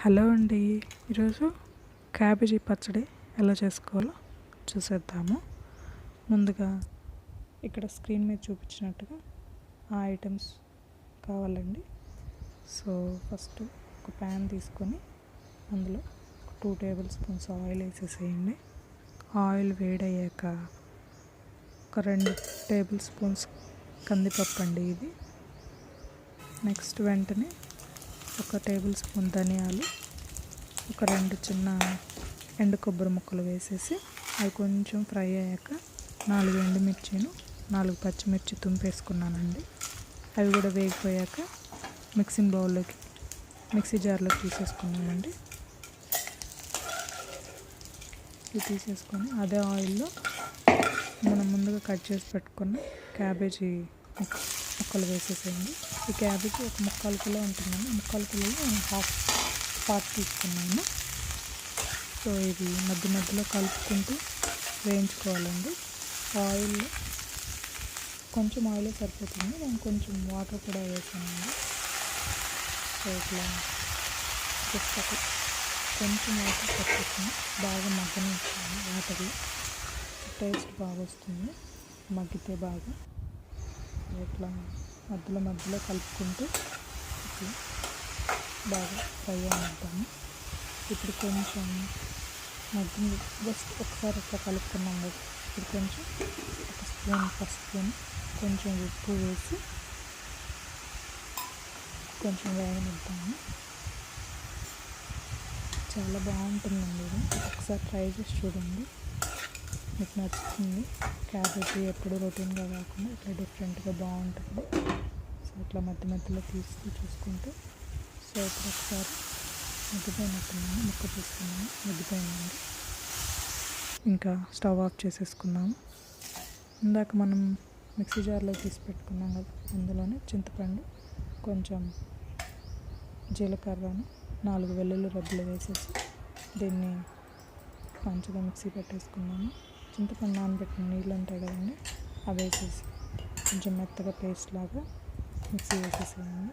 Hello అండి. ఈరోజు cabbage పచ్చడి ఎలా చేసుకోవాలో చూసేద్దాము. ముందుగా ఇక్కడ స్క్రీన్ మీద చూపించినట్టుగా ఆ ఐటమ్స్ కావాలండి. సో ఫస్ట్ ఒక ప్యాన్ తీసుకొని అందులో టూ టేబుల్ స్పూన్స్ ఆయిల్ వేసేసేయండి. ఆయిల్ వేడయ్యాక ఒక రెండు టేబుల్ స్పూన్స్ కందిపప్పు అండి ఇది. నెక్స్ట్ వెంటనే ఒక టేబుల్ స్పూన్ ధనియాలు ఒక రెండు చిన్న ఎండు కొబ్బరి ముక్కలు వేసేసి అవి కొంచెం ఫ్రై అయ్యాక నాలుగు ఎండుమిర్చిను నాలుగు పచ్చిమిర్చి తుంపేసుకున్నానండి. అవి కూడా వేగిపోయాక మిక్సింగ్ బౌల్లోకి మిక్సీ జార్లోకి తీసేసుకున్నానండి. ఇది తీసేసుకొని అదే ఆయిల్లో మనం ముందుగా కట్ చేసి పెట్టుకున్న క్యాబేజీ ముక్కలు వేసేసేయండి. ఈ క్యాబేజీ ఒక ముక్కాలు కిలో ఉంటుందండి. ముక్కాలు కిలో హాఫ్ పార్ట్ తీసుకున్నాను. సో ఇది మధ్య మధ్యలో కలుపుకుంటూ వేయించుకోవాలండి. ఆయిల్ కొంచెం ఆయిల్ సరిపోతుంది. నేను కొంచెం వాటర్ కూడా వేసానండి. సో ఇట్లా జస్ట్ ఒక కొంచెం వాటర్ సరిపోతుంది బాగా మగ్గనిస్తుంది వాటర్లో టేస్ట్ బాగా వస్తుంది. మగ్గితే బాగా ఇట్లా మధ్యలో మధ్యలో కలుపుకుంటూ ఇట్లా బాగా ఫ్రై అనిద్దాము ఇప్పుడు కొంచెం మధ్యలో జస్ట్ ఒకసారి ఇట్లా కలుపుకున్నాం కదా. ఇప్పుడు కొంచెం ఒక స్పూన్ పసుపు కొంచెం ఉప్పు వేసి కొంచెం వేగనిద్దాము. చాలా బాగుంటుందండి ఇది. ఒకసారి ట్రై చేసి చూడండి. మీకు నచ్చుతుంది. క్యాబేజీ ఎప్పుడు రొటీన్గా కాకుండా ఇట్లా డిఫరెంట్గా బాగుంటుంది. ఇట్లా మధ్య మధ్యలో తీసుకు చూసుకుంటూ సో ఇప్పుడు ఒకసారి మగ్గిపోయినట్టున్నాను ముక్క తీసుకున్నాము మగ్గిపోయిందండి. ఇంకా స్టవ్ ఆఫ్ చేసేసుకున్నాము. ఇందాక మనం మిక్సీ జార్లో తీసి పెట్టుకున్నాం కదా అందులోనే చింతపండు కొంచెం జీలకర్రను నాలుగు వెల్లుల్లి రబ్బులు వేసేసి దీన్ని మంచిగా మిక్సీ పెట్టేసుకున్నాము. చింతపండు నానబెట్టిన నీళ్ళు ఉంటాయి కదండి అవి వేసేసి కొంచెం మెత్తగా పేస్ట్ లాగా మిక్సీ వేసేసేయండి.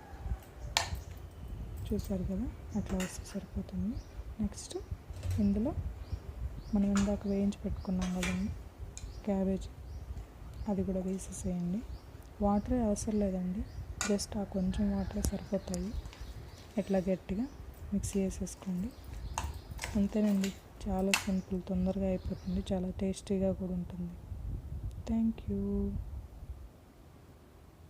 చూసారు కదా? అట్లా వస్తే సరిపోతుంది. నెక్స్ట్ ఇందులో మనం ఇందాక వేయించి పెట్టుకున్నాం కదండి క్యాబేజ్. అది కూడా వేసేసేయండి. వాటరే అవసరం లేదండి. జస్ట్ ఆ కొంచెం వాటరే సరిపోతాయి. ఎట్లా గట్టిగా మిక్సీ వేసేసుకోండి. అంతేనండి. చాలా సింపుల్ తొందరగా అయిపోతుంది. చాలా టేస్టీగా కూడా ఉంటుంది. Thank you.